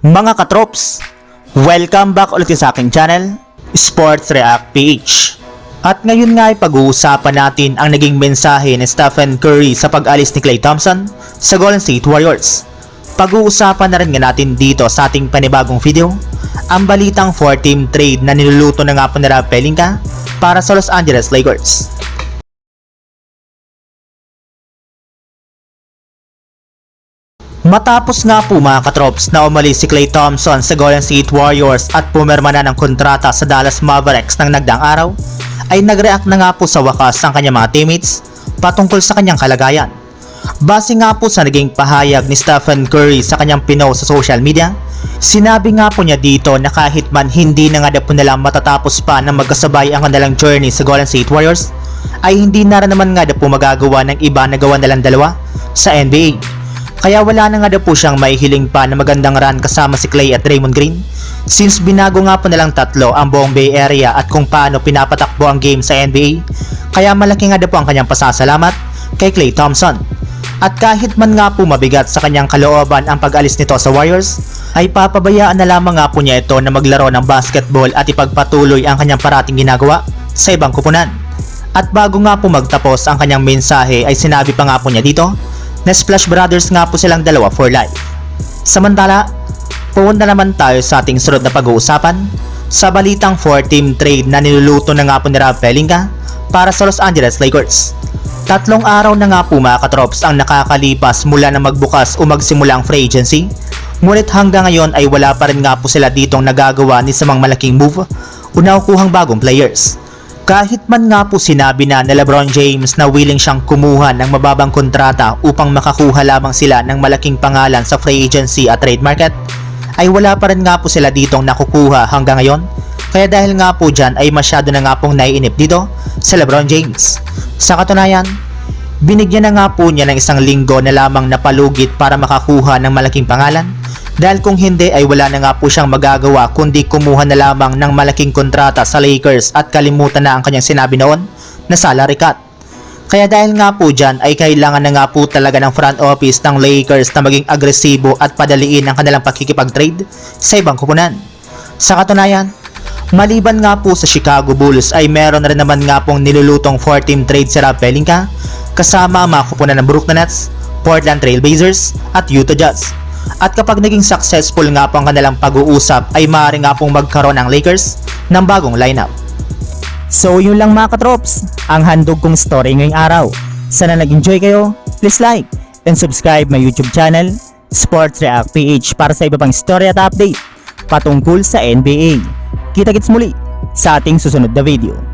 Mga katrops, welcome back ulit sa aking channel, Sports React PH. At ngayon nga ay pag-uusapan natin ang naging mensahe ni Stephen Curry sa pag-alis ni Klay Thompson sa Golden State Warriors. Pag-uusapan na rin nga natin dito sa ating panibagong video, ang balitang 4-team trade na niluluto na nga po ni Rob Pelinka para sa Los Angeles Lakers. Matapos nga po mga katrops na umalis si Klay Thompson sa Golden State Warriors at pumirma na ng kontrata sa Dallas Mavericks ng nagdaang araw, ay nag-react na nga po sa wakas ang kanyang mga teammates patungkol sa kanyang kalagayan. Base nga po sa naging pahayag ni Stephen Curry sa kanyang pinost sa social media, sinabi nga po niya dito na kahit man hindi na nga daw po nila matatapos pa ng magkasabay ang kanilang journey sa Golden State Warriors, ay hindi na rin naman nga daw po magagawa ng iba na gawa nilang dalawa sa NBA. Kaya wala na nga daw po siyang maihiling pa na magandang run kasama si Clay at Raymond Green since binago nga po nilang tatlo ang buong Bay Area at kung paano pinapatakbo ang game sa NBA kaya malaki nga daw po ang kanyang pasasalamat kay Clay Thompson. At kahit man nga po mabigat sa kanyang kalooban ang pag-alis nito sa Warriors, ay papabayaan na lamang nga po niya ito na maglaro ng basketball at ipagpatuloy ang kanyang parating ginagawa sa ibang kupunan. At bago nga po magtapos ang kanyang mensahe ay sinabi pa nga po niya dito na Splash Brothers nga po silang dalawa for life. Samantala, pupunta naman tayo sa ating sunod na pag-uusapan sa balitang 4-team trade na niluluto na nga po ni Rob Pelinka para sa Los Angeles Lakers. Tatlong araw na nga po mga katrops ang nakakalipas mula na magbukas o magsimula ang free agency. Ngunit hanggang ngayon ay wala pa rin nga po sila ditong nagagawa ni sa mga malaking move o nakukuhang bagong players. Kahit man nga po sinabi na ni Lebron James na willing siyang kumuha ng mababang kontrata upang makakuha lamang sila ng malaking pangalan sa free agency at trade market, ay wala pa rin nga po sila ditong nakukuha hanggang ngayon. Kaya dahil nga po dyan ay masyado na nga pong naiinip dito sa Lebron James. Sa katunayan, binigyan na nga po niya ng isang linggo na lamang napalugit para makakuha ng malaking pangalan dahil kung hindi ay wala na nga po siyang magagawa kundi kumuha na lamang ng malaking kontrata sa Lakers at kalimutan na ang kanyang sinabi noon na salary cut. Kaya dahil nga po dyan ay kailangan na nga po talaga ng front office ng Lakers na maging agresibo at padaliin ang kanilang pakikipag-trade sa ibang kupunan. Sa katunayan, maliban nga po sa Chicago Bulls ay meron na rin naman nga pong nilulutong 4-team trade si Rob Pelinka kasama ang mga kupunan ng Brooklyn Nets, Portland Trail Blazers at Utah Jazz. At kapag naging successful nga po ang kanilang pag-uusap ay maaari nga pong magkaroon ang Lakers ng bagong lineup. So yun lang mga katrops, ang handog kong story ngayong araw. Sana nag-enjoy kayo, please like and subscribe my YouTube channel, Sports React PH para sa iba pang story at update patungkol sa NBA. Kita-kits muli sa ating susunod na video.